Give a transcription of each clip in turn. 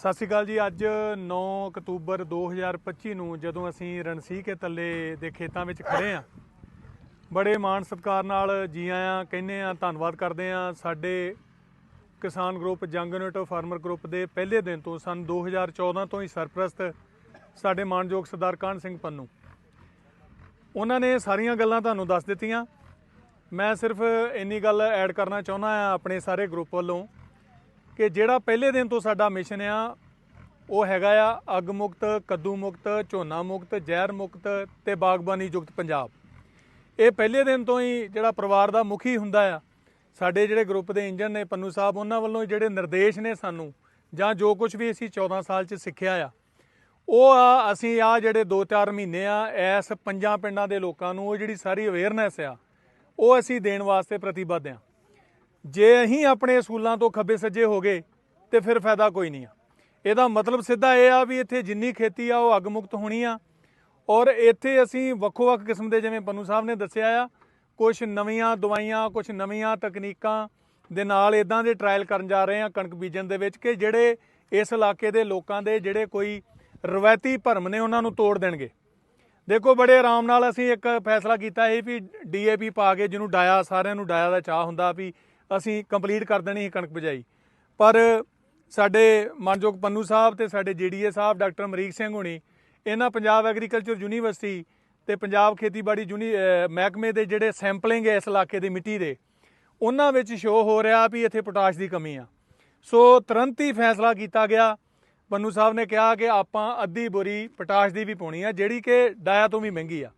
ਸਤਿ ਸ਼੍ਰੀ ਅਕਾਲ ਜੀ, ਅੱਜ 9 ਅਕਤੂਬਰ 2025 ਨੂੰ ਜਦੋਂ ਅਸੀਂ ਰਣਸੀ ਕੇ ਤੱਲੇ ਦੇ ਖੇਤਾਂ ਵਿੱਚ ਖੜੇ ਆ ਬੜੇ ਮਾਣ ਸਤਿਕਾਰ ਨਾਲ ਜੀ ਆਇਆਂ, ਕਹਿੰਦੇ ਆ ਧੰਨਵਾਦ ਕਰਦੇ ਆ ਸਾਡੇ ਕਿਸਾਨ ਗਰੁੱਪ ਜੰਗ ਯੂਨਿਟ ਫਾਰਮਰ ਗਰੁੱਪ ਦੇ ਪਹਿਲੇ ਦਿਨ ਤੋਂ ਸਨ 2014 ਤੋਂ ਹੀ ਸਰਪ੍ਰਸਤ ਸਾਡੇ ਮਾਨਯੋਗ ਸਰਦਾਰ ਕਾਹਨ ਸਿੰਘ ਪੰਨੂ। ਉਹਨਾਂ ਨੇ ਸਾਰੀਆਂ ਗੱਲਾਂ ਤੁਹਾਨੂੰ ਦੱਸ ਦਿੱਤੀਆਂ। ਮੈਂ ਸਿਰਫ ਇੰਨੀ ਗੱਲ ਐਡ ਕਰਨਾ ਚਾਹੁੰਦਾ ਆ ਆਪਣੇ ਸਾਰੇ ਗਰੁੱਪ ਵੱਲੋਂ ਕਿ ਜਿਹੜਾ ਪਹਿਲੇ ਦਿਨ ਤੋਂ ਸਾਡਾ ਮਿਸ਼ਨ ਆ, ਉਹ ਹੈਗਾ ਆ ਅੱਗ ਮੁਕਤ, ਕੱਦੂ ਮੁਕਤ, ਝੋਨਾ ਮੁਕਤ, ਜ਼ਹਿਰ ਮੁਕਤ ਤੇ ਬਾਗਬਾਨੀ ਯੁਕਤ ਪੰਜਾਬ। ਇਹ ਪਹਿਲੇ ਦਿਨ ਤੋਂ ਹੀ ਜਿਹੜਾ ਪਰਿਵਾਰ ਦਾ ਮੁਖੀ ਹੁੰਦਾ ਆ, ਸਾਡੇ ਜਿਹੜੇ ਗਰੁੱਪ ਦੇ ਇੰਜਨ ਨੇ ਪੰਨੂ ਸਾਹਿਬ, ਉਹਨਾਂ ਵੱਲੋਂ ਜਿਹੜੇ ਨਿਰਦੇਸ਼ ਨੇ ਸਾਨੂੰ, ਜਾਂ ਜੋ ਕੁਝ ਵੀ ਅਸੀਂ 14 ਸਾਲ ਚ ਸਿੱਖਿਆ ਆ, ਉਹ ਆ ਅਸੀਂ ਆ ਜਿਹੜੇ 2-4 ਮਹੀਨੇ ਆ, ਐਸ ਪੰਜਾਂ ਪਿੰਡਾਂ ਦੇ ਲੋਕਾਂ ਨੂੰ ਉਹ ਜਿਹੜੀ ਸਾਰੀ ਅਵੇਅਰਨੈਸ ਆ, ਉਹ ਅਸੀਂ ਦੇਣ ਵਾਸਤੇ ਪ੍ਰਤੀਬੱਧ ਆ। ਜੇ ਅਸੀਂ ਆਪਣੇ ਅਸੂਲਾਂ ਤੋਂ ਖੱਬੇ ਸੱਜੇ ਹੋ ਗਏ, ਤੇ ਫਿਰ ਫਾਇਦਾ ਕੋਈ ਨਹੀਂ ਆ। ਇਹਦਾ ਮਤਲਬ ਸਿੱਧਾ ਇਹ ਆ ਵੀ ਇੱਥੇ ਜਿੰਨੀ ਖੇਤੀ ਆ, ਉਹ ਅੱਗ ਮੁਕਤ ਹੋਣੀ ਆ। ਔਰ ਇੱਥੇ ਅਸੀਂ ਵੱਖੋ-ਵੱਖ ਕਿਸਮ ਦੇ, ਜਿਵੇਂ ਪੰਨੂ ਸਾਹਿਬ ਨੇ ਦੱਸਿਆ ਆ ਕੁਝ ਨਵੀਆਂ ਦਵਾਈਆਂ ਕੁਝ ਨਵੀਆਂ ਤਕਨੀਕਾਂ ਦੇ ਨਾਲ ਇਦਾਂ ਦੇ ਟ੍ਰਾਇਲ ਕਰਨ ਜਾ ਰਹੇ ਆ ਕਣਕ ਬੀਜਣ ਦੇ ਵਿੱਚ ਕਿ ਜਿਹੜੇ ਇਸ ਇਲਾਕੇ ਦੇ ਲੋਕਾਂ ਦੇ ਜਿਹੜੇ ਕੋਈ ਰਵਾਇਤੀ ਭਰਮ ਨੇ, ਉਹਨਾਂ ਨੂੰ ਤੋੜ ਦੇਣਗੇ। ਦੇਖੋ, ਬੜੇ ਆਰਾਮ ਨਾਲ ਅਸੀਂ ਇੱਕ ਫੈਸਲਾ ਕੀਤਾ ਸੀ ਵੀ ਡੀਏਪੀ ਪਾ ਕੇ ਜਿਹਨੂੰ ਡਾਇਆ, ਸਾਰਿਆਂ ਨੂੰ ਡਾਇਆ ਦਾ ਚਾਹ ਹੁੰਦਾ ਵੀ ਅਸੀਂ ਕੰਪਲੀਟ ਕਰ ਦੇਣੀ ਸੀ ਕਣਕ ਬਿਜਾਈ। ਪਰ ਸਾਡੇ ਮਾਨਯੋਗ ਪੰਨੂ ਸਾਹਿਬ ਤੇ ਸਾਡੇ ਜੀਡੀਏ ਸਾਹਿਬ ਡਾਕਟਰ ਅਮਰੀਕ ਸਿੰਘ ਹੁਣੀ, ਇਹਨਾਂ ਪੰਜਾਬ ਐਗਰੀਕਲਚਰ ਯੂਨੀਵਰਸਿਟੀ ਤੇ ਪੰਜਾਬ ਖੇਤੀਬਾੜੀ ਯੂਨੀ ਮਹਿਕਮੇ ਦੇ ਜਿਹੜੇ ਸੈਂਪਲਿੰਗ ਹੈ ਇਸ ਇਲਾਕੇ ਦੀ ਮਿੱਟੀ ਦੇ, ਉਹਨਾਂ ਵਿੱਚ ਸ਼ੋਅ ਹੋ ਰਿਹਾ ਵੀ ਇੱਥੇ ਪੋਟਾਸ਼ ਦੀ ਕਮੀ ਆ। ਸੋ ਤੁਰੰਤ ਹੀ ਫੈਸਲਾ ਕੀਤਾ ਗਿਆ। ਪੰਨੂ ਸਾਹਿਬ ਨੇ ਕਿਹਾ ਕਿ ਆਪਾਂ ਅੱਧੀ ਬੋਰੀ ਪੋਟਾਸ਼ ਦੀ ਵੀ ਪਾਉਣੀ ਆ, ਜਿਹੜੀ ਕਿ ਡਾਇਆ ਤੋਂ ਵੀ ਮਹਿੰਗੀ ਆ।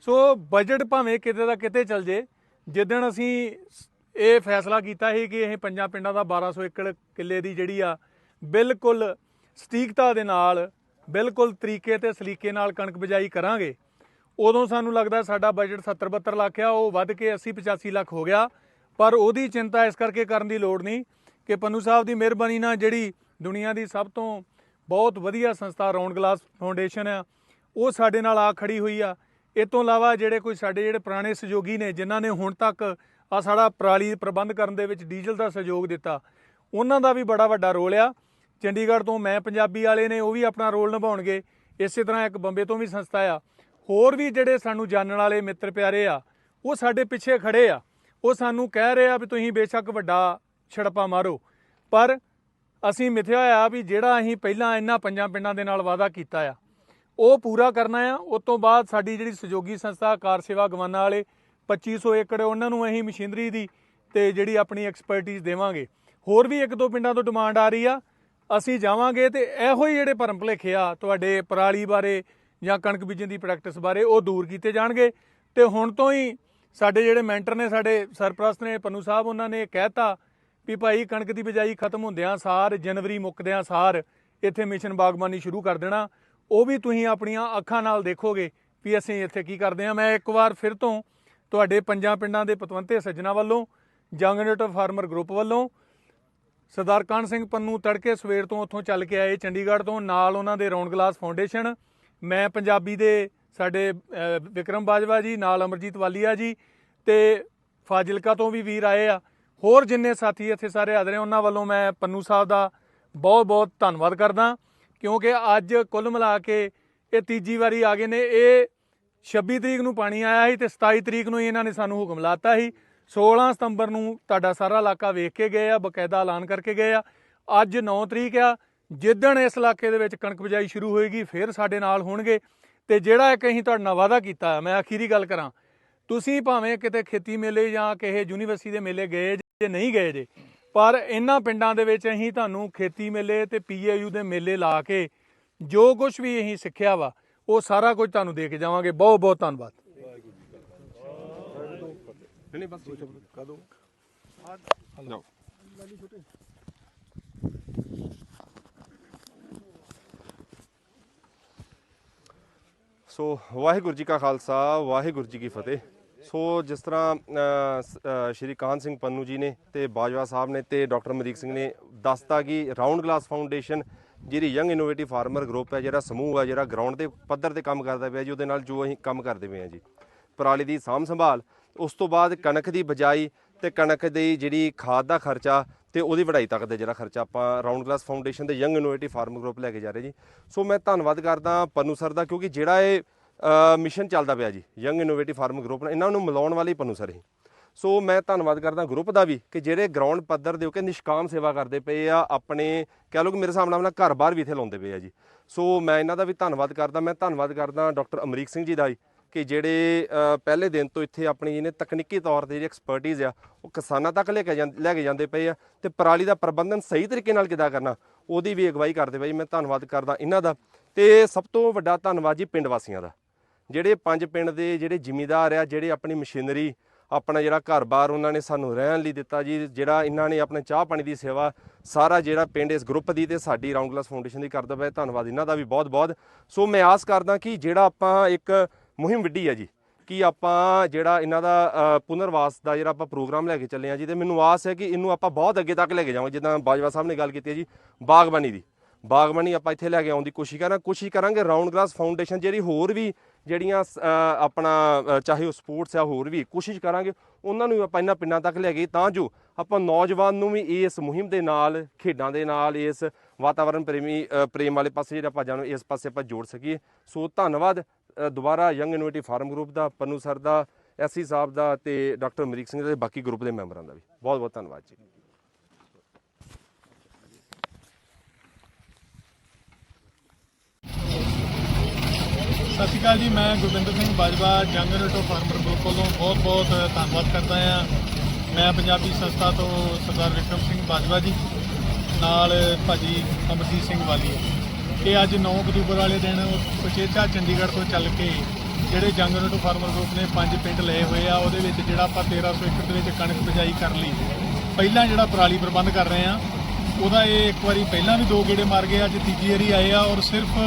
ਸੋ ਬਜਟ ਭਾਵੇਂ ਕਿਤੇ ਦਾ ਕਿਤੇ ਚੱਲ ਜੇ, ਜਿੱਦਣ ਅਸੀਂ ਸ- ਇਹ ਫੈਸਲਾ ਕੀਤਾ ਸੀ ਕਿ ਇਹ ਪੰਜਾਂ ਪਿੰਡਾਂ ਦਾ 1200 ਏਕੜ ਕਿੱਲੇ ਦੀ ਜਿਹੜੀ ਆ, ਬਿਲਕੁਲ ਸਟੀਕਤਾ ਦੇ ਨਾਲ, ਬਿਲਕੁਲ ਤਰੀਕੇ ਤੇ ਸਲੀਕੇ ਨਾਲ ਕਣਕ ਬਿਜਾਈ ਕਰਾਂਗੇ। ਉਦੋਂ ਸਾਨੂੰ ਲੱਗਦਾ ਸਾਡਾ ਬਜਟ 70 72 ਲੱਖ ਆ, ਉਹ ਵੱਧ ਕੇ 80 85 ਲੱਖ ਹੋ ਗਿਆ। ਪਰ ਉਹਦੀ ਚਿੰਤਾ ਇਸ ਕਰਕੇ ਕਰਨ ਦੀ ਲੋੜ ਨਹੀਂ ਕਿ ਪੰਨੂ ਸਾਹਿਬ ਦੀ ਮਿਹਰਬਾਨੀ ਨਾਲ ਜਿਹੜੀ ਦੁਨੀਆ ਦੀ ਸਭ ਤੋਂ ਬਹੁਤ ਵਧੀਆ ਸੰਸਥਾ ਰੌਣ ਗਲਾਸ ਫਾਊਂਡੇਸ਼ਨ ਆ, ਉਹ ਸਾਡੇ ਨਾਲ ਆ ਖੜੀ ਹੋਈ ਆ। ਇਹ ਤੋਂ ਇਲਾਵਾ ਜਿਹੜੇ ਕੋਈ ਸਾਡੇ ਜਿਹੜੇ ਪੁਰਾਣੇ ਸਹਿਯੋਗੀ ਨੇ, ਜਿਨ੍ਹਾਂ ਨੇ ਹੁਣ ਤੱਕ ਆ ਸਾਡਾ ਪਰਾਲੀ ਪ੍ਰਬੰਧ ਕਰਨ ਦੇ ਵਿੱਚ ਡੀਜ਼ਲ ਦਾ ਸਹਿਯੋਗ ਦਿੱਤਾ। ਉਹਨਾਂ ਦਾ ਵੀ ਬੜਾ ਵੱਡਾ ਰੋਲ ਆ। ਚੰਡੀਗੜ੍ਹ ਤੋਂ ਮੈਂ ਪੰਜਾਬੀ ਵਾਲੇ ਨੇ ਉਹ ਵੀ ਆਪਣਾ ਰੋਲ ਨਿਭਾਉਣਗੇ। ਇਸੇ ਤਰ੍ਹਾਂ ਇੱਕ ਬੰਬੇ ਤੋਂ ਵੀ ਸੰਸਥਾ ਆ। ਹੋਰ ਵੀ ਜਿਹੜੇ ਸਾਨੂੰ ਜਾਣਨ ਵਾਲੇ ਮਿੱਤਰ ਪਿਆਰੇ ਆ, ਉਹ ਸਾਡੇ ਪਿੱਛੇ ਖੜੇ ਆ। ਉਹ ਸਾਨੂੰ ਕਹਿ ਰਹੇ ਆ ਵੀ ਤੁਸੀਂ ਬੇਸ਼ੱਕ ਵੱਡਾ ਛੜਪਾ ਮਾਰੋ। ਪਰ ਅਸੀਂ ਮਿਥਿਆ ਹੋਇਆ ਵੀ ਜਿਹੜਾ ਅਸੀਂ ਪਹਿਲਾਂ ਇਹਨਾਂ ਪੰਜਾਂ ਪਿੰਡਾਂ ਦੇ ਨਾਲ ਵਾਅਦਾ ਕੀਤਾ ਆ, ਉਹ ਪੂਰਾ ਕਰਨਾ ਆ। ਉਸ ਤੋਂ ਬਾਅਦ ਸਾਡੀ ਜਿਹੜੀ ਸਹਿਯੋਗੀ ਸੰਸਥਾ, ਕਾਰ ਸੇਵਾ ਗਵਾਨਾ ਵਾਲੇ 2500 ਏਕੜ ਉਹਨਾਂ ਨੂੰ ਅਸੀਂ ਮਸ਼ੀਨਰੀ ਦੀ ਤੇ ਜਿਹੜੀ ਆਪਣੀ ਐਕਸਪਰਟਿਜ਼ ਦੇਵਾਂਗੇ। ਹੋਰ ਵੀ ਇੱਕ ਦੋ ਪਿੰਡਾਂ ਤੋਂ ਡਿਮਾਂਡ ਆ ਰਹੀ ਆ। ਅਸੀਂ ਜਾਵਾਂਗੇ ਤੇ ਇਹੋ ਹੀ ਜਿਹੜੇ ਭਰਮ ਭੁਲੇਖੇ ਆ ਤੁਹਾਡੇ ਪਰਾਲੀ ਬਾਰੇ ਜਾਂ ਕਣਕ ਬੀਜਣ ਦੀ ਪ੍ਰੈਕਟਿਸ ਬਾਰੇ ਉਹ ਦੂਰ ਕੀਤੇ ਜਾਣਗੇ। ਤੇ ਹੁਣ ਤੋਂ ਹੀ ਸਾਡੇ ਜਿਹੜੇ ਮੈਂਟਰ ਨੇ, ਸਾਡੇ ਸਰਪ੍ਰਸਤ ਨੇ, ਪੰਨੂ ਸਾਹਿਬ ਉਹਨਾਂ ਨੇ ਕਹਿਤਾ ਵੀ ਭਾਈ ਕਣਕ ਦੀ ਬਿਜਾਈ ਖਤਮ ਹੁੰਦਿਆਂ ਸਾਰ, ਜਨਵਰੀ ਮੁੱਕਦਿਆਂ ਸਾਰ ਇੱਥੇ ਮਿਸ਼ਨ ਬਾਗਬਾਨੀ ਸ਼ੁਰੂ ਕਰ ਦੇਣਾ। ਉਹ ਵੀ ਤੁਸੀਂ ਆਪਣੀਆਂ ਅੱਖਾਂ ਨਾਲ ਦੇਖੋਗੇ ਵੀ ਅਸੀਂ ਇੱਥੇ ਕੀ ਕਰਦੇ ਆ ਮੈਂ ਇੱਕ ਵਾਰ ਫਿਰ ਤੋਂ ਤੁਹਾਡੇ ਪੰਜਾਂ ਪਿੰਡਾਂ ਦੇ ਪਤਵੰਤੇ ਸੱਜਣਾ ਵੱਲੋਂ, ਜੰਗ ਫਾਰਮਰ ਗਰੁੱਪ ਵੱਲੋਂ, ਸਰਦਾਰ ਕਾਹਨ ਸਿੰਘ ਪੰਨੂ ਤੜਕੇ ਸਵੇਰ ਤੋਂ ਉੱਥੋਂ ਚੱਲ ਕੇ ਆਏ ਚੰਡੀਗੜ੍ਹ ਤੋਂ, ਨਾਲ ਉਹਨਾਂ ਦੇ ਰੌਣ ਗਲਾਸ ਫਾਊਂਡੇਸ਼ਨ, ਮੈਂ ਪੰਜਾਬੀ ਦੇ ਸਾਡੇ ਵਿਕਰਮ ਬਾਜਵਾ ਜੀ, ਨਾਲ ਅਮਰਜੀਤ ਵਾਲੀਆ ਜੀ ਤੇ ਫਾਜ਼ਿਲਕਾ ਤੋਂ ਵੀ ਵੀਰ ਆਏ ਆ। ਹੋਰ ਜਿੰਨੇ ਸਾਥੀ ਇੱਥੇ ਸਾਰੇ ਹਾਜ਼ਰ ਨੇ, ਉਹਨਾਂ ਵੱਲੋਂ ਮੈਂ ਪੰਨੂ ਸਾਹਿਬ ਦਾ ਬਹੁਤ ਬਹੁਤ ਧੰਨਵਾਦ ਕਰਦਾ, ਕਿਉਂਕਿ ਅੱਜ ਕੁੱਲ ਮਿਲਾ ਕੇ ਇਹ ਤੀਜੀ ਵਾਰੀ ਆ ਗਏ ਨੇ। ਇਹ 26 ਤਰੀਕ ਨੂੰ ਪਾਣੀ ਆਇਆ ਸੀ ਤੇ 27 ਤਰੀਕ ਨੂੰ ਹੀ ਇਹਨਾਂ ਨੇ ਸਾਨੂੰ ਹੁਕਮ ਲਾਤਾ ਸੀ। 16 ਸਤੰਬਰ ਨੂੰ ਤੁਹਾਡਾ ਸਾਰਾ ਇਲਾਕਾ ਵੇਖ ਕੇ ਗਏ ਆ, ਬਕਾਇਦਾ ਐਲਾਨ ਕਰਕੇ ਗਏ ਆ। ਅੱਜ 9 ਤਰੀਕ ਆ, ਜਿੱਦਣ ਇਸ ਇਲਾਕੇ ਦੇ ਵਿੱਚ ਕਣਕ ਬਿਜਾਈ ਸ਼ੁਰੂ ਹੋਏਗੀ, ਫਿਰ ਸਾਡੇ ਨਾਲ ਹੋਣਗੇ। ਤੇ ਜਿਹੜਾ ਇੱਕ ਅਸੀਂ ਤੁਹਾਡੇ ਨਾਲ ਵਾਅਦਾ ਕੀਤਾ, ਮੈਂ ਆਖੀਰੀ ਗੱਲ ਕਰਾਂ, ਤੁਸੀਂ ਭਾਵੇਂ ਕਿਤੇ ਖੇਤੀ ਮੇਲੇ ਜਾਂ ਕਿਸੇ ਯੂਨੀਵਰਸਿਟੀ ਦੇ ਮੇਲੇ ਗਏ ਜੇ, ਨਹੀਂ ਗਏ ਜੇ, ਪਰ ਇਹਨਾਂ ਪਿੰਡਾਂ ਦੇ ਵਿੱਚ ਅਸੀਂ ਤੁਹਾਨੂੰ ਖੇਤੀ ਮੇਲੇ ਤੇ ਪੀਏਯੂ ਦੇ ਮੇਲੇ ਲਾ ਕੇ ਜੋ ਕੁਝ ਵੀ ਅਸੀਂ ਸਿੱਖਿਆ ਵਾ ਉਹ ਸਾਰਾ ਕੁਝ ਤੁਹਾਨੂੰ ਦੇ ਕੇ ਜਾਵਾਂਗੇ। ਬਹੁਤ ਬਹੁਤ ਧੰਨਵਾਦ। ਨਹੀਂ ਬਸ ਕਦੋਂ? ਜਾਓ ਸੋ, ਵਾਹਿਗੁਰੂ ਜੀ ਕਾ ਖਾਲਸਾ, ਵਾਹਿਗੁਰੂ ਜੀ ਕੀ ਫਤਿਹ। ਸੋ, ਜਿਸ ਤਰ੍ਹਾਂ ਸ਼੍ਰੀ ਕਾਹਨ ਸਿੰਘ ਪੰਨੂ ਜੀ ਨੇ ਤੇ ਬਾਜਵਾ ਸਾਹਿਬ ਨੇ ਤੇ ਡਾਕਟਰ ਅਮਰੀਕ ਸਿੰਘ ਨੇ ਦੱਸਤਾ ਕਿ ਰਾਉਂਡ ਗਲਾਸ ਫਾਊਂਡੇਸ਼ਨ ਜਿਹੜੀ ਯੰਗ ਇਨੋਵੇਟਿਵ ਫਾਰਮਰ ਗਰੁੱਪ ਹੈ, ਜਿਹੜਾ ਸਮੂਹ ਹੈ, ਜਿਹੜਾ ਗਰਾਊਂਡ ਦੇ ਪੱਧਰ ਤੇ ਕੰਮ ਕਰਦਾ ਪਿਆ ਜੀ, ਉਹਦੇ ਨਾਲ ਜੋ ਅਸੀਂ ਕੰਮ ਕਰਦੇ ਪਏ ਹਾਂ ਜੀ। ਪਰਾਲੀ ਦੀ ਸਾਂਭ ਸੰਭਾਲ, ਉਸ ਤੋਂ ਬਾਅਦ ਕਣਕ ਦੀ ਬਜਾਈ ਤੇ ਕਣਕ ਦੀ ਜਿਹੜੀ ਖਾਦ ਦਾ ਖਰਚਾ ਤੇ ਉਹਦੀ ਵਢਾਈ ਤੱਕ ਦਾ ਜਿਹੜਾ ਖਰਚਾ ਆਪਾਂ ਰਾਉਂਡ ਗਲਾਸ ਫਾਊਂਡੇਸ਼ਨ ਦੇ ਯੰਗ ਇਨੋਵੇਟਿਵ ਫਾਰਮ ਗਰੁੱਪ ਲੈ ਕੇ ਜਾ ਰਹੇ ਜੀ। ਸੋ ਮੈਂ ਧੰਨਵਾਦ ਕਰਦਾ ਪੰਨੂ ਸਰ ਦਾ, ਕਿਉਂਕਿ ਜਿਹੜਾ ਇਹ ਮਿਸ਼ਨ ਚੱਲਦਾ ਪਿਆ ਜੀ ਯੰਗ ਇਨੋਵੇਟਿਵ ਫਾਰਮ ਗਰੁੱਪ ਇਹਨਾਂ ਨੂੰ ਮਿਲਾਉਣ ਵਾਲੇ ਹੀ ਪੰਨੂ ਸਰ ਹੀ। ਸੋ ਮੈਂ ਧੰਨਵਾਦ ਕਰਦਾ ਗਰੁੱਪ ਦਾ ਵੀ ਕਿ ਜਿਹੜੇ ਗਰਾਊਂਡ ਪੱਧਰ ਦੇ ਉੱਤੇ ਨਿਸ਼ਕਾਮ ਸੇਵਾ ਕਰਦੇ ਪਏ ਆ, ਆਪਣੇ ਕਹਿ ਲਓ ਕਿ ਮੇਰੇ ਹਿਸਾਬ ਨਾਲ ਆਪਣਾ ਘਰ-ਬਾਰ ਵੀ ਇੱਥੇ ਲਾਉਂਦੇ ਪਏ ਆ ਜੀ ਸੋ ਮੈਂ ਇਹਨਾਂ ਦਾ ਵੀ ਧੰਨਵਾਦ ਕਰਦਾ, ਮੈਂ ਧੰਨਵਾਦ ਕਰਦਾ ਡਾਕਟਰ ਅਮਰੀਕ ਸਿੰਘ ਜੀ ਦਾ ਜੀ ਕਿ ਜਿਹੜੇ ਪਹਿਲੇ ਦਿਨ ਤੋਂ ਇੱਥੇ ਆਪਣੀ ਜਿਹਨੇ ਤਕਨੀਕੀ ਤੌਰ ਤੇ ਜਿਹੜੀ ਐਕਸਪਰਟਿਜ਼ ਆ, ਉਹ ਕਿਸਾਨਾਂ ਤੱਕ ਲੈ ਕੇ ਜਾਂ- ਲੈ ਕੇ ਜਾਂਦੇ ਪਏ ਆ ਤੇ ਪਰਾਲੀ ਦਾ ਪ੍ਰਬੰਧਨ ਸਹੀ ਤਰੀਕੇ ਨਾਲ ਕਿੱਦਾਂ ਕਰਨਾ, ਉਹਦੀ ਵੀ ਅਗਵਾਈ ਕਰਦੇ ਪਏ ਜੀ। ਮੈਂ ਧੰਨਵਾਦ ਕਰਦਾ ਇਹਨਾਂ ਦਾ ਤੇ ਸਭ ਤੋਂ ਵੱਡਾ ਧੰਨਵਾਦ ਜੀ ਪਿੰਡ ਵਾਸੀਆਂ ਦਾ ਜਿਹੜੇ ਪੰਜ ਪਿੰਡ ਦੇ ਜਿਹੜੇ ਜ਼ਿਮੀਦਾਰ ਆ, ਜਿਹੜੇ ਆਪਣੀ ਮਸ਼ੀਨਰੀ ਆਪਣਾ ਜਿਹੜਾ ਘਰ-ਬਾਰ ਉਹਨਾਂ ਨੇ ਸਾਨੂੰ ਰਹਿਣ ਲਈ ਦਿੱਤਾ ਜੀ, ਜਿਹੜਾ ਇਹਨਾਂ ਨੇ ਆਪਣੇ ਚਾਹ ਪਾਣੀ ਦੀ ਸੇਵਾ ਸਾਰਾ ਜਿਹੜਾ ਪਿੰਡ ਇਸ ਗਰੁੱਪ ਦੀ ਤੇ ਸਾਡੀ ਰਾਉਂਡ ਗਲਾਸ ਫਾਊਂਡੇਸ਼ਨ ਦੀ ਕਰਦਾ ਪਿਆ, ਧੰਨਵਾਦ ਇਹਨਾਂ ਦਾ ਵੀ ਬਹੁਤ-ਬਹੁਤ। ਸੋ ਮੈਂ ਆਸ ਕਰਦਾ ਕਿ ਜਿਹੜਾ ਆਪਾਂ ਇੱਕ ਮੁਹਿੰਮ ਵਿੱਢੀ ਹੈ ਜੀ, ਕਿ ਆਪਾਂ ਜਿਹੜਾ ਇਹਨਾਂ ਦਾ ਪੁਨਰਵਾਸ ਦਾ ਜਿਹੜਾ ਆਪਾਂ ਪ੍ਰੋਗਰਾਮ ਲੈ ਕੇ ਚੱਲੇ ਆ ਜੀ, ਤੇ ਮੈਨੂੰ ਆਸ ਹੈ ਕਿ ਇਹਨੂੰ ਆਪਾਂ ਬਹੁਤ ਅੱਗੇ ਤੱਕ ਲੈ ਕੇ ਜਾਵਾਂਗੇ, ਜਿੱਦਾਂ ਬਾਜਵਾ ਸਾਹਿਬ ਨੇ ਗੱਲ ਕੀਤੀ ਹੈ ਜੀ, ਬਾਗਬਾਨੀ ਦੀ। ਬਾਗਬਾਨੀ ਆਪਾਂ ਇੱਥੇ ਲੈ ਕੇ ਆਉਣ ਦੀ ਕੋਸ਼ਿਸ਼ ਕਰਾਂ, ਕੋਸ਼ਿਸ਼ ਕਰਾਂਗੇ ਰਾਉਂਡ ਗਲਾਸ ਫਾਊਂਡੇਸ਼ਨ ਜਿਹੜੀ ਹੋਰ ਵੀ ਜਿਹੜੀਆਂ ਸ- ਆਪਣਾ ਚਾਹੇ ਉਹ ਸਪੋਰਟਸ ਆ, ਹੋਰ ਵੀ ਕੋਸ਼ਿਸ਼ ਕਰਾਂਗੇ, ਉਹਨਾਂ ਨੂੰ ਵੀ ਆਪਾਂ ਇਹਨਾਂ ਪਿੰਡਾਂ ਤੱਕ ਲੈ ਗਏ। ਤਾਂ ਜੋ ਆਪਾਂ ਨੌਜਵਾਨ ਨੂੰ ਵੀ ਇਸ ਮੁਹਿੰਮ ਦੇ ਨਾਲ, ਖੇਡਾਂ ਦੇ ਨਾਲ, ਇਸ ਵਾਤਾਵਰਣ ਪ੍ਰੇਮੀ ਪ੍ਰੇਮ ਵਾਲੇ ਪਾਸੇ ਜਿਹੜਾ ਆਪਾਂ ਜਾਣੋ, ਇਸ ਪਾਸੇ ਆਪਾਂ ਜੋੜ ਸਕੀਏ। ਸੋ ਧੰਨਵਾਦ ਦੁਬਾਰਾ ਯੰਗ ਇਨੋਵੇਟਿਵ ਫਾਰਮ ਗਰੁੱਪ ਦਾ, ਪੰਨੂ ਸਰ ਦਾ ਐਸਸੀ ਸਾਹਿਬ ਦਾ ਤੇ ਡਾਕਟਰ ਅਮਰੀਕ ਸਿੰਘ ਦੇ ਬਾਕੀ ਗਰੁੱਪ ਦੇ ਮੈਂਬਰਾਂ ਦਾ ਵੀ। ਬਹੁਤ ਬਹੁਤ ਧੰਨਵਾਦ ਜੀ। ਸਤਿ ਸ਼੍ਰੀ ਅਕਾਲ ਜੀ, ਮੈਂ ਗੁਰਵਿੰਦਰ ਸਿੰਘ ਬਾਜਵਾ, ਜੰਗ ਰਟੋ ਫਾਰਮਰ ਗਰੁੱਪ ਵੱਲੋਂ ਬਹੁਤ ਬਹੁਤ ਧੰਨਵਾਦ ਕਰਦਾ ਹਾਂ। ਮੈਂ ਪੰਜਾਬੀ ਸੰਸਥਾ ਤੋਂ ਸਰਦਾਰ ਵਿਕਰਮ ਸਿੰਘ ਬਾਜਵਾ ਜੀ, ਨਾਲ ਭਾਜੀ ਅਮਰਜੀਤ ਸਿੰਘ ਵਾਲੀ। ਇਹ ਅੱਜ 9 ਅਕਤੂਬਰ ਵਾਲੇ ਦਿਨ ਉਚੇਚਾ ਚੰਡੀਗੜ੍ਹ ਤੋਂ ਚੱਲ ਕੇ ਜਿਹੜੇ ਜੰਗ ਰਟੋ ਫਾਰਮਰ ਗਰੁੱਪ ਨੇ ਪੰਜ ਪਿੰਡ ਲਏ ਹੋਏ ਆ, ਉਹਦੇ ਵਿੱਚ ਜਿਹੜਾ ਆਪਾਂ 1300 ਏਕੜ ਦੇ ਵਿੱਚ ਕਣਕ ਬਿਜਾਈ ਕਰ ਲਈ। ਪਹਿਲਾਂ ਜਿਹੜਾ ਪਰਾਲੀ ਪ੍ਰਬੰਧ ਕਰ ਰਹੇ ਆ ਉਹਦਾ ਇਹ ਇੱਕ ਵਾਰੀ ਪਹਿਲਾਂ ਵੀ ਦੋ ਗੇੜੇ ਮਾਰ ਗਏ, ਅੱਜ ਤੀਜੀ ਵਾਰੀ ਆਏ ਆ ਔਰ ਸਿਰਫ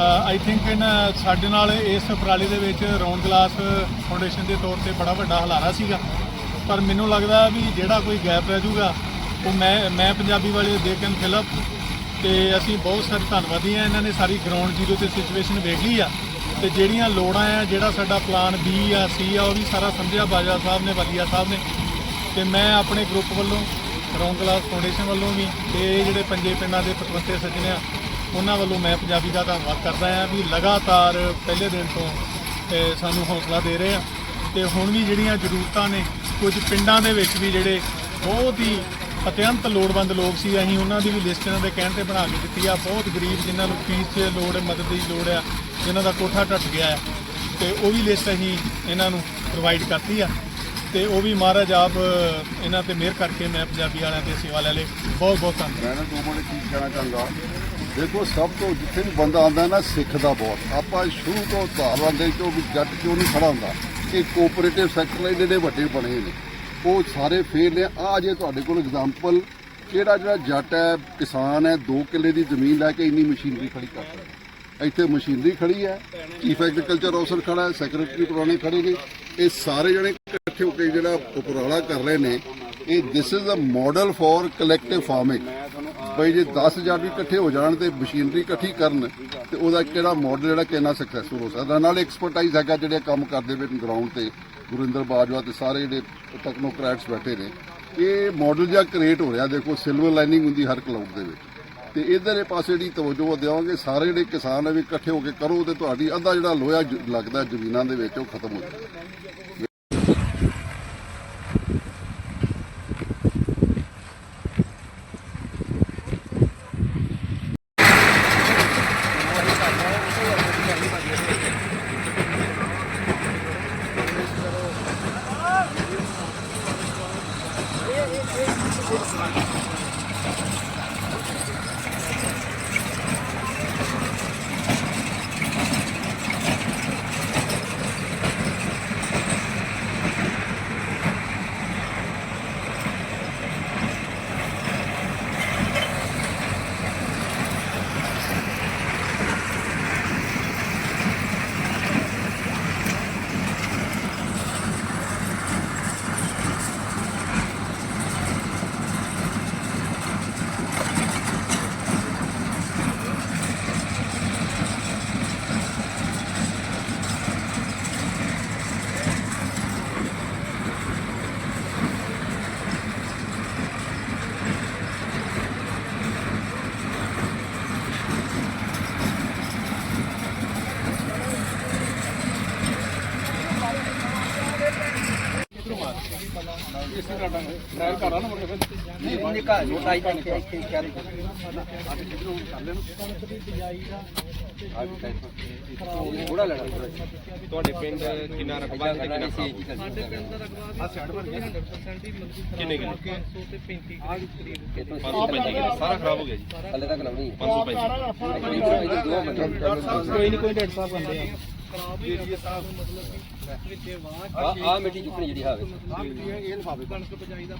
ਆਈ ਥਿੰਕ ਇਹਨਾਂ ਸਾਡੇ ਨਾਲ ਇਸ ਪਰਾਲੀ ਦੇ ਵਿੱਚ ਰੌਣ ਗਲਾਸ ਫਾਊਂਡੇਸ਼ਨ ਦੇ ਤੌਰ ਤੇ ਬੜਾ ਵੱਡਾ ਹਲਾਰਾ ਸੀਗਾ। ਪਰ ਮੈਨੂੰ ਲੱਗਦਾ ਵੀ ਜਿਹੜਾ ਕੋਈ ਗੈਪ ਰਹਿ ਜਾਊਗਾ, ਉਹ ਮੈਂ ਮੈਂ ਪੰਜਾਬੀ ਵਾਲੇ ਦੇ ਕੈਨ ਫਿਲ ਤੇ ਅਸੀਂ ਬਹੁਤ ਸਾਰੇ ਧੰਨਵਾਦੀ ਆ ਇਹਨਾਂ ਨੇ ਸਾਰੀ ਗਰਾਊਂਡ ਜ਼ੀਰੋ ਤੇ ਸਿਚੁਏਸ਼ਨ ਵੇਖ ਲਈ ਆ। ਤੇ ਜਿਹੜੀਆਂ ਲੋੜਾਂ ਆ, ਜਿਹੜਾ ਸਾਡਾ ਪਲਾਨ ਬੀ ਆ ਸੀ ਆ, ਉਹ ਵੀ ਸਾਰਾ ਸਮਝਿਆ ਬਾਜਾ ਸਾਹਿਬ ਨੇ, ਵਾਲੀਆ ਸਾਹਿਬ ਨੇ। ਤੇ ਮੈਂ ਆਪਣੇ ਗਰੁੱਪ ਵੱਲੋਂ ਰੌਂਗ ਕਲਾਸ ਫਾਊਂਡੇਸ਼ਨ ਵੱਲੋਂ ਵੀ ਤੇ ਇਹ ਜਿਹੜੇ ਪੰਜੇ ਪਿੰਡਾਂ ਦੇ ਪਤਵੰਤੇ ਸੱਜਣੇ ਆ ਉਹਨਾਂ ਵੱਲੋਂ ਮੈਂ ਪੰਜਾਬੀ ਦਾ ਧੰਨਵਾਦ ਕਰਦਾ ਹਾਂ ਵੀ ਲਗਾਤਾਰ ਪਹਿਲੇ ਦਿਨ ਤੋਂ ਸਾਨੂੰ ਹੌਸਲਾ ਦੇ ਰਹੇ ਆ। ਤੇ ਹੁਣ ਵੀ ਜਿਹੜੀਆਂ ਜ਼ਰੂਰਤਾਂ ਨੇ, ਕੁਝ ਪਿੰਡਾਂ ਦੇ ਵਿੱਚ ਵੀ ਜਿਹੜੇ ਬਹੁਤ ਹੀ ਅਤਿਅੰਤ ਲੋੜਵੰਦ ਲੋਕ ਸੀ, ਅਸੀਂ ਉਹਨਾਂ ਦੀ ਵੀ ਲਿਸਟ ਇਹਨਾਂ ਦੇ ਕਹਿਣ ਤੇ ਬਣਾ ਕੇ ਦਿੱਤੀ ਆ। ਬਹੁਤ ਗਰੀਬ ਜਿਨ੍ਹਾਂ ਨੂੰ ਫੀਸ 'ਚ ਲੋੜ ਮਦਦ ਦੀ ਲੋੜ ਆ, ਜਿਨ੍ਹਾਂ ਦਾ ਕੋਠਾ ਟੱਟ ਗਿਆ ਹੈ। ਤੇ ਉਹ ਵੀ ਲਿਸਟ ਅਸੀਂ ਇਹਨਾਂ ਨੂੰ ਪ੍ਰੋਵਾਈਡ ਕਰਤੀ ਆ। ਤੇ ਉਹ ਵੀ ਮਹਾਰਾਜ ਆਪ ਇਹਨਾਂ ਤੇ ਮਿਹਰ ਕਰਕੇ ਮੈਂ ਪੰਜਾਬੀ ਵਾਲਿਆਂ ਤੇ ਸੇਵਾ ਲੈ ਲੇ ਬਹੁਤ ਬਹੁਤ ਧੰਨਵਾਦ। ਮੈਂ ਨਾ ਦੋ ਮਿੰਟ ਕੀ ਕਹਿਣਾ ਚਾਹੁੰਦਾ ਦੇਖੋ, ਸਭ ਤੋਂ ਜਿੱਥੇ ਵੀ ਬੰਦਾ ਆਉਂਦਾ ਨਾ ਸਿੱਖਦਾ ਬਹੁਤ। ਆਪਾਂ ਸ਼ੁਰੂ ਤੋਂ ਧਾਰਾਂ ਦੇ ਚੋਂ ਵੀ ਜੱਟ ਕਿਉਂ ਨਹੀਂ ਖੜਾ ਹੁੰਦਾ? ਕਿ ਕੋਆਪਰੇਟਿਵ ਸੈਕਟਰ ਜਿਹੜੇ ਜਿਹੜੇ ਵੱਡੇ ਬਣੇ ਨੇ। ਉਹ ਸਾਰੇ ਫੇਲ ਨੇ। ਆ ਜੇ ਤੁਹਾਡੇ ਕੋਲ ਐਗਜ਼ਾਮਪਲ ਕਿਹੜਾ ਜਿਹੜਾ ਜੱਟ ਹੈ, ਕਿਸਾਨ ਹੈ 2 ਕਿੱਲੇ ਦੀ ਜ਼ਮੀਨ ਲੈ ਕੇ ਇੰਨੀ ਮਸ਼ੀਨਰੀ ਖੜੀ ਕਰ ਸਕਦਾ ਇੱਥੇ ਮਸ਼ੀਨਰੀ ਖੜੀ ਹੈ ਚੀਫ ਐਗਰੀਕਲਚਰ ਅਫਸਰ ਖੜਾ ਹੈ ਸੈਕਟਰੀ ਪੁਰਾਣੇ ਖੜੇ ਨੇ। ਇਹ ਸਾਰੇ ਜਣੇ ਇਕੱਠੇ ਹੋ ਕੇ ਜਿਹੜਾ ਉਪਰਾਲਾ ਕਰ ਰਹੇ ਨੇ, ਇਹ this is a model for collective farming ਬਈ ਜੇ 10000 ਵੀ ਇਕੱਠੇ ਹੋ ਜਾਣ ਤੇ ਮਸ਼ੀਨਰੀ ਇਕੱਠੀ ਕਰਨ, ਤੇ ਉਹਦਾ ਕਿਹੜਾ ਮਾਡਲ ਜਿਹੜਾ ਕਿੰਨਾ ਸਕਸੈਸਫੁਲ ਹੋ ਸਕਦਾ? ਨਾਲ ਐਕਸਪਰਟਾਈਜ਼ ਹੈਗਾ ਜਿਹੜੇ ਕੰਮ ਕਰਦੇ ਵੇ ਗਰਾਊਂਡ ਤੇ, ਗੁਰਿੰਦਰ ਬਾਜਵਾ ਤੇ ਸਾਰੇ ਜਿਹੜੇ ਟੈਕਨੋਕ੍ਰੈਟਸ ਬੈਠੇ ਨੇ। ਇਹ ਮਾਡਲ ਜਿਹਾ ਕ੍ਰੀਏਟ ਹੋ ਰਿਹਾ, ਦੇਖੋ ਸਿਲਵਰ ਲਾਈਨਿੰਗ ਹੁੰਦੀ ਹਰ ਕਲਾਊਡ ਦੇ ਵਿੱਚ। ਤੇ ਇਧਰਲੇ ਪਾਸੇ ਜਿਹੜੀ ਤਵੱਜੋ ਦੇਵਾਂਗੇ ਸਾਰੇ ਜਿਹੜੇ ਕਿਸਾਨ ਆ ਵੀ ਇਕੱਠੇ ਹੋ ਕੇ ਕਰੋ, ਤੇ ਤੁਹਾਡੀ ਅੱਧਾ ਜਿਹੜਾ ਲੋਹਾ ਲੱਗਦਾ ਜ਼ਮੀਨਾਂ ਦੇ ਵਿੱਚ, ਉਹ ਖਤਮ ਹੋ ਜਾਵੇ ਜਾਏਗਾ ਨਿਕਾ ਛੋਟਾ ਹੀ ਇੱਥੇ ਇੱਥੇ ਚੱਲ ਥੋੜਾ ਲੈਣਾ ਤੁਹਾਡੇ ਪਿੰਡ ਕਿੰਨਾ ਰਕਬਾ ਤੇ ਕਿੰਨਾ ਸਾਡੇ ਪਿੰਡ ਦਾ ਕਿੰਨੇ? ਕਿੰਨੇ 535 ਕਿੰਨੇ ਕਿੰਨੇ? ਸਾਰਾ ਖਰਾਬ ਹੋ ਗਿਆ ਜੀ। ਹਲੇ ਤੱਕ ਲਾਉਣੀ 535 ਦੋ ਬੰਦੇ ਕੋਈ ਨਹੀਂ ਕੋਈ ਡਾਕਟਰ ਸਾਹਿਬ ਬੰਦੇ ਆ। ਆ ਆ ਮਿੱਟੀ ਚੁੱਕਣੀ ਜਿਹੜੀ ਹਾਵੇ ਕਣਕ ਬਜਾਈ ਦਾ